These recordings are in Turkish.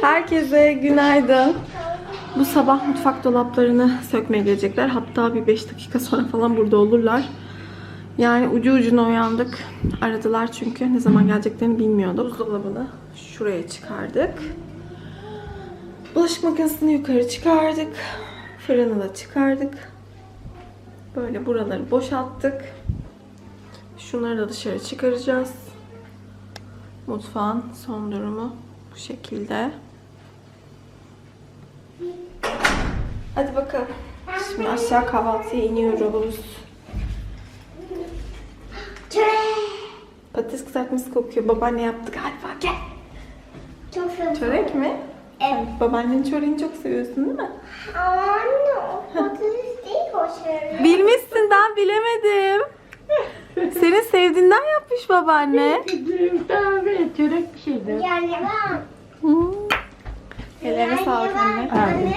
Herkese günaydın. Bu sabah mutfak dolaplarını sökmeye gelecekler. Hatta bir 5 dakika sonra falan burada olurlar. Yani ucu ucuna uyandık. Aradılar çünkü. Ne zaman geleceklerini bilmiyorduk. Buzdolabını şuraya çıkardık. Bulaşık makinesini yukarı çıkardık. Fırını da çıkardık. Böyle buraları boşalttık. Şunları da dışarı çıkaracağız. Mutfağın son durumu bu şekilde. Hadi bakalım. Şimdi aşağı kahvaltıya iniyoruz. Patates kızartması kokuyor. Babaanne yaptı galiba. Gel. Çok seviyorum. Çörek mi? Evet. Babaannenin çöreğini çok seviyorsun değil mi? Anne o patates değil o şey. Bilmişsin ben bilemedim. Senin sevdiğinden yapmış babaanne. Daha böyle çörek bir şeydi. Yani ben. Hmm. Ellerine sağlık anne. Anne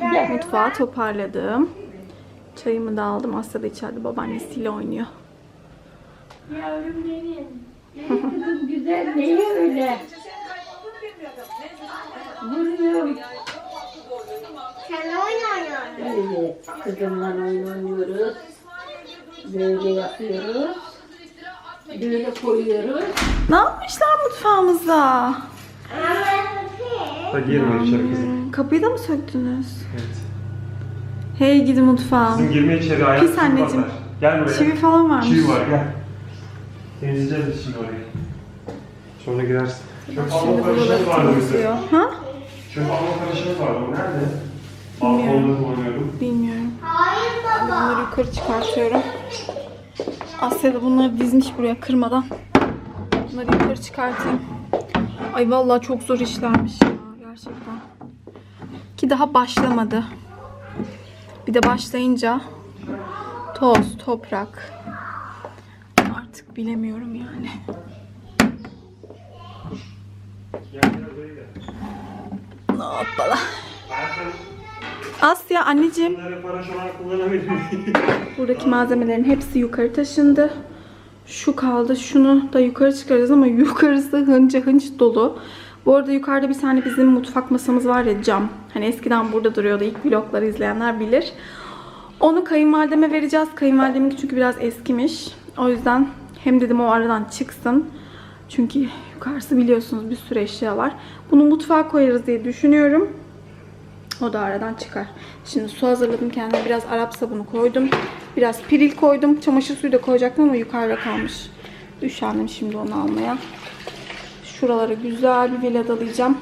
ben. Mutfağı toparladım. Çayımı da aldım. Asya da içeride babaannesiyle oynuyor. Yavrum benim. Benim kızım güzel değil öyle. Vuruyor. Sen oyun oynuyorsun. Evet. Kızımla oyun oynuyoruz. Böyle yapıyoruz. Böyle koyuyoruz. Ne yapmışlar mutfağımıza? Ama Da girme içeri kızım. Kapıyı da mı söktünüz? Evet. Hey gidi mutfağım. Kızım girme içeri ayak Pis anneciğim. batar. Gel buraya. Çivi falan varmış. Çivi var gel. Temizleyeceğiz biz şimdi orayı. Sonra girersin. Çöp alma Şimdi buraları karışımız vardı temizliyor. bizim. Ha? Çöp alma karışımız vardı. O nerede? Bilmiyorum. Balkonda kullanıyordum. Bilmiyorum. Hayır baba. Bunları yukarı çıkartıyorum. Asya da bunları dizmiş buraya kırmadan. Bunları yukarı çıkartayım. Ay vallahi çok zor işlermiş. Ki daha başlamadı. Bir de başlayınca toz, toprak. Artık bilemiyorum yani. Hoppala. Asya anneciğim. Buradaki malzemelerin hepsi yukarı taşındı. Şu kaldı. Şunu da yukarı çıkaracağız ama yukarısı hınca hınç dolu. Bu arada yukarıda bir tane bizim mutfak masamız var ya cam. Hani eskiden burada duruyordu. İlk vlogları izleyenler bilir. Onu kayınvalideme vereceğiz. Kayınvalideminki çünkü biraz eskimiş. O yüzden hem dedim o aradan çıksın. Çünkü yukarısı biliyorsunuz bir sürü eşya var. Bunu mutfağa koyarız diye düşünüyorum. O da aradan çıkar. Şimdi su hazırladım kendime. Biraz Arap sabunu koydum. Biraz piril koydum. Çamaşır suyu da koyacaktım ama yukarıda kalmış. Üşendim şimdi onu almaya. Şuralara güzel bir viladalayacağım.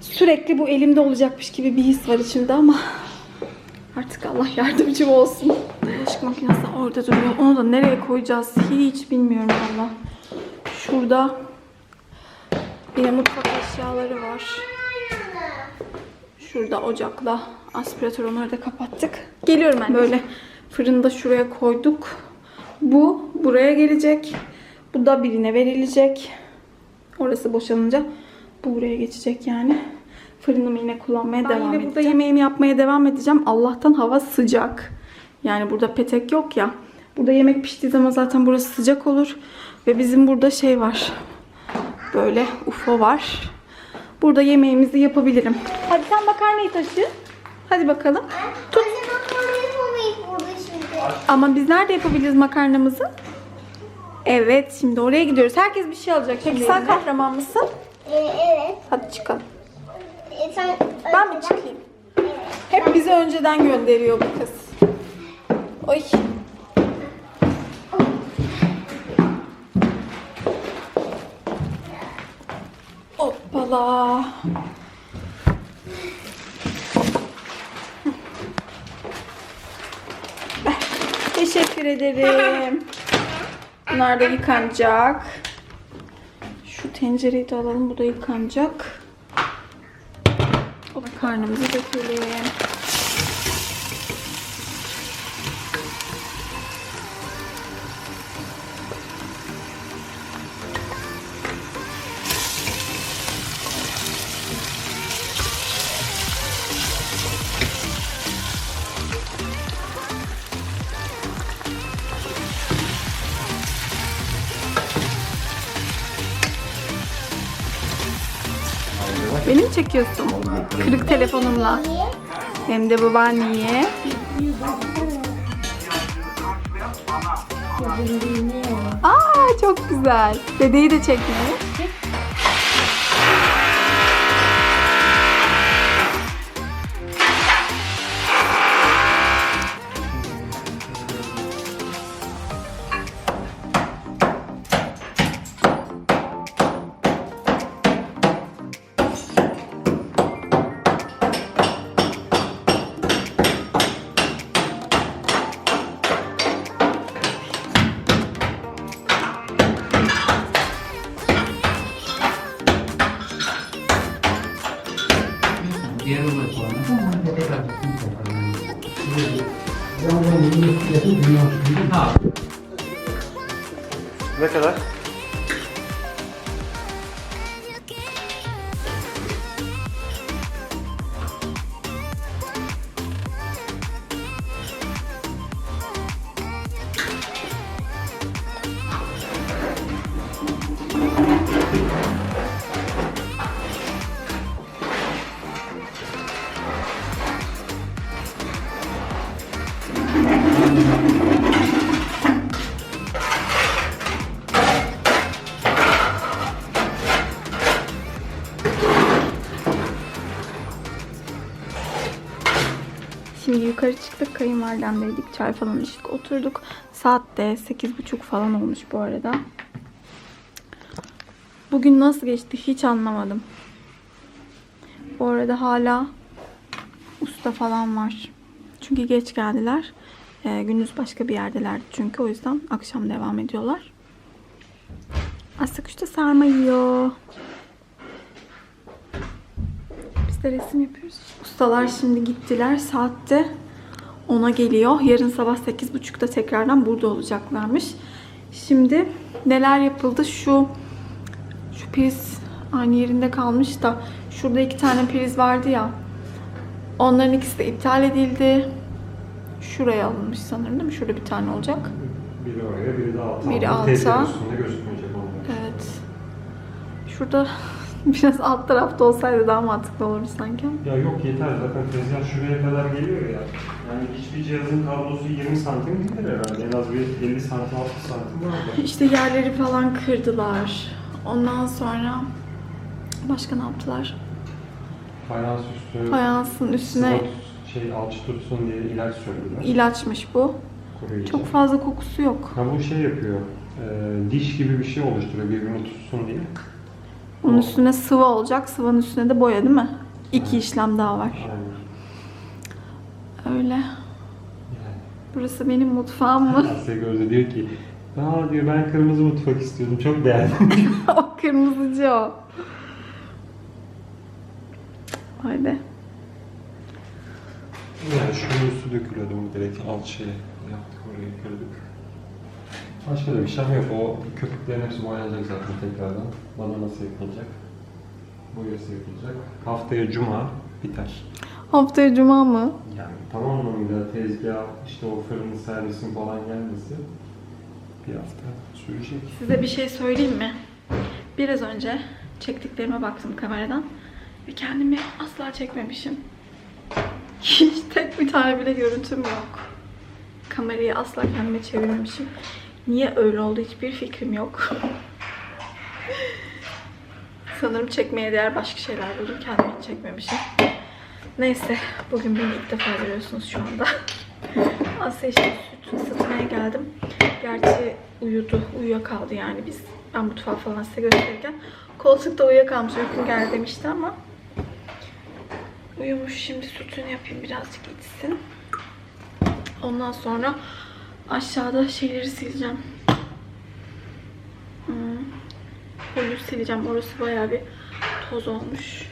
Sürekli bu elimde olacakmış gibi bir his var içimde ama artık Allah yardımcım olsun. Bulaşık makinesi orada duruyor. Onu da nereye koyacağız hiç bilmiyorum valla. Şurada yine mutfak eşyaları var. Şurada ocakla aspiratör onları da kapattık. Geliyorum ben. Böyle fırında şuraya koyduk. Bu buraya gelecek. Bu da birine verilecek. Orası boşalınca bu buraya geçecek yani. Fırınımı yine kullanmaya devam edeceğim. burada yemeğimi yapmaya devam edeceğim. Allah'tan hava sıcak. Yani burada petek yok ya. Burada yemek piştiği zaman zaten burası sıcak olur. Ve bizim burada şey var. Böyle UFO var. Burada yemeğimizi yapabilirim. Hadi sen makarnayı taşı. Hadi bakalım. Tut. Anne makarna yapamayız burada şimdi. Ama biz nerede yapabiliriz makarnamızı? Evet, şimdi oraya gidiyoruz. Herkes bir şey alacak. Peki sen kahraman mısın? Ee, evet. Hadi çıkalım. Ee, sen Ben mi çıkayım? Hep bizi önceden gönderiyor bu kız. Oy. Hoppala. Teşekkür ederim. Bunlar da yıkanacak. Şu tencereyi de alalım. Bu da yıkanacak. O karnımızı dökelim. Beni mi çekiyorsun? Kırık telefonumla. Hem de babaanneye. Aa çok güzel. Dedeyi de çekme. Ne kadar? Yukarı çıktık. Kayınvalidemdeydik. Çay falan içtik. Oturduk. Saat de 8.30 falan olmuş bu arada. Bugün nasıl geçti hiç anlamadım. Bu arada hala usta falan var. Çünkü geç geldiler. Ee, gündüz başka bir yerdelerdi çünkü. O yüzden akşam devam ediyorlar. Asya kuş da sarma yiyor. Biz de resim yapıyoruz. Ustalar şimdi gittiler. Saatte 10'a geliyor. Yarın sabah 8.30'da tekrardan burada olacaklarmış. Şimdi neler yapıldı? Şu şu priz aynı yerinde kalmış da şurada iki tane priz vardı ya. Onların ikisi de iptal edildi. Şuraya alınmış sanırım değil mi? Şurada bir tane olacak. Biri oraya, biri de alta. Biri Ama tezgahın alta. üstünde gözükmeyecek onlar. Evet. Şurada biraz alt tarafta olsaydı daha mantıklı olurdu sanki. Ya yok yeter zaten tezgah şuraya kadar geliyor ya. Yani hiçbir cihazın kablosu 20 santim gider herhalde. En az bir 50 santim 60 santim vardır. İşte yerleri falan kırdılar. Ondan sonra başka ne yaptılar? Fayans üstü, Fayansın üstüne sıvı şey alçı tutsun diye ilaç sürdüler. ilaçmış bu. koruyucu. Çok fazla kokusu yok. Ha bu şey yapıyor. e, diş gibi bir şey oluşturuyor birbirini tutsun diye. Onun üstüne sıvı olacak. Sıvanın üstüne de boya değil mi? İki işlem daha var. Öyle. Burası benim mutfağım mı? Asya Gözde diyor ki Aa diyor ben kırmızı mutfak istiyordum. Çok beğendim. o kırmızıcı o. Vay be. yani şunun su dökülüyordu bu direkt alçıya yaptık orayı kırdık. Başka da bir şey yok. O köpüklerin hepsi boyanacak zaten tekrardan. Bana nasıl yapılacak? Boyası yapılacak. Haftaya cuma biter. Haftaya cuma mı? Yani tam anlamıyla tezgah, işte o fırının servisin falan gelmesi bir hafta sürecek. Size bir şey söyleyeyim mi? Biraz önce çektiklerime baktım kameradan ve kendimi asla çekmemişim. Hiç tek bir tane bile görüntüm yok. Kamerayı asla kendime çevirmemişim. Niye öyle oldu hiçbir fikrim yok. Sanırım çekmeye değer başka şeyler buldum. Kendimi hiç çekmemişim. Neyse, bugün beni ilk defa görüyorsunuz şu anda. Asya işte süt ısıtmaya geldim. Gerçi uyudu, uyuyakaldı yani biz. Ben mutfağı falan size gösterirken koltukta uyuyakalmış, uykum geldi demişti ama uyumuş. Şimdi sütünü yapayım birazcık içsin. Ondan sonra aşağıda şeyleri sileceğim. Hmm. Sileceğim. Orası bayağı bir toz olmuş.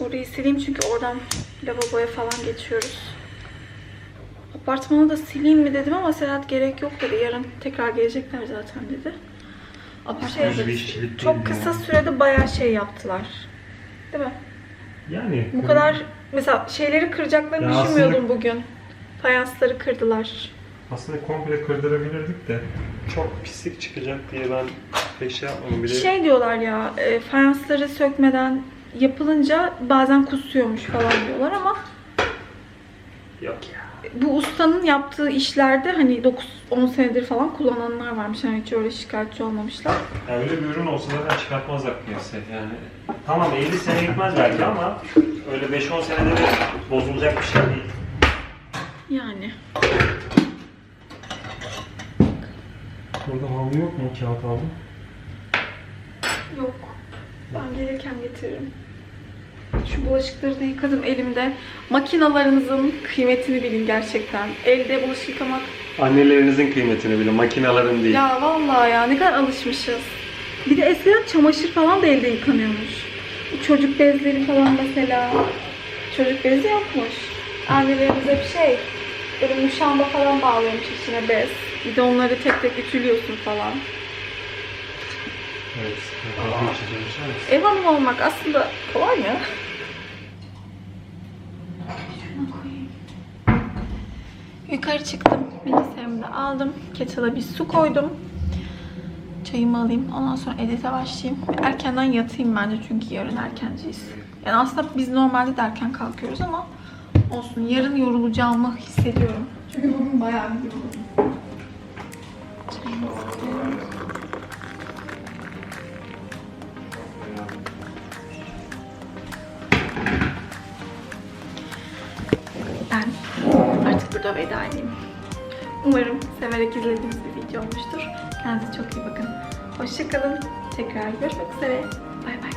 Orayı sileyim çünkü oradan lavaboya falan geçiyoruz. Apartmanı da sileyim mi dedim ama Serhat gerek yok dedi. Yarın tekrar gelecekler zaten dedi. Apartmanı değil çok kısa sürede bayağı şey yaptılar. Değil mi? Yani Bu kadar mesela şeyleri kıracaklarını düşünmüyordum bugün. Fayansları kırdılar. Aslında komple kırdırabilirdik de çok pislik çıkacak diye ben pek şey yapmadım. Bir de Şey diyorlar ya, e, fayansları sökmeden yapılınca bazen kusuyormuş falan diyorlar ama yok ya. bu ustanın yaptığı işlerde hani 9-10 senedir falan kullananlar varmış. Hani hiç öyle şikayetçi olmamışlar. Yani öyle bir ürün olsa zaten çıkartmazlar piyasaya yani. Tamam 50 sene gitmez belki ama öyle 5-10 senede de bozulacak bir şey değil. Yani. Burada havlu yok mu? Kağıt havlu. Yok. Ben gelirken getiririm. Şu bulaşıkları da yıkadım elimde. Makinalarınızın kıymetini bilin gerçekten. Elde bulaşık yıkamak. Annelerinizin kıymetini bilin, makinaların değil. Ya vallahi ya ne kadar alışmışız. Bir de eskiden çamaşır falan da elde yıkanıyormuş. Çocuk bezleri falan mesela. Çocuk bezi yokmuş. Annelerimiz hep şey, böyle muşamba falan bağlıyormuş içine bez. Bir de onları tek tek ütülüyorsun falan. Evet. Kahve içeceğim. içer misin? Ev hanımı olmak aslında kolay mı? Yukarı çıktım. Bilgisayarımı da aldım. Kettle'a bir su koydum. Çayımı alayım. Ondan sonra edite başlayayım. Erkenden yatayım bence çünkü yarın erkenciyiz. Yani aslında biz normalde de erken kalkıyoruz ama olsun. Yarın yorulacağımı hissediyorum. Çünkü bugün bayağı bir yoruldum. Ben artık burada veda edeyim. Umarım severek izlediğiniz bir video olmuştur. Kendinize çok iyi bakın. Hoşçakalın. Tekrar görüşmek üzere. Bay bay.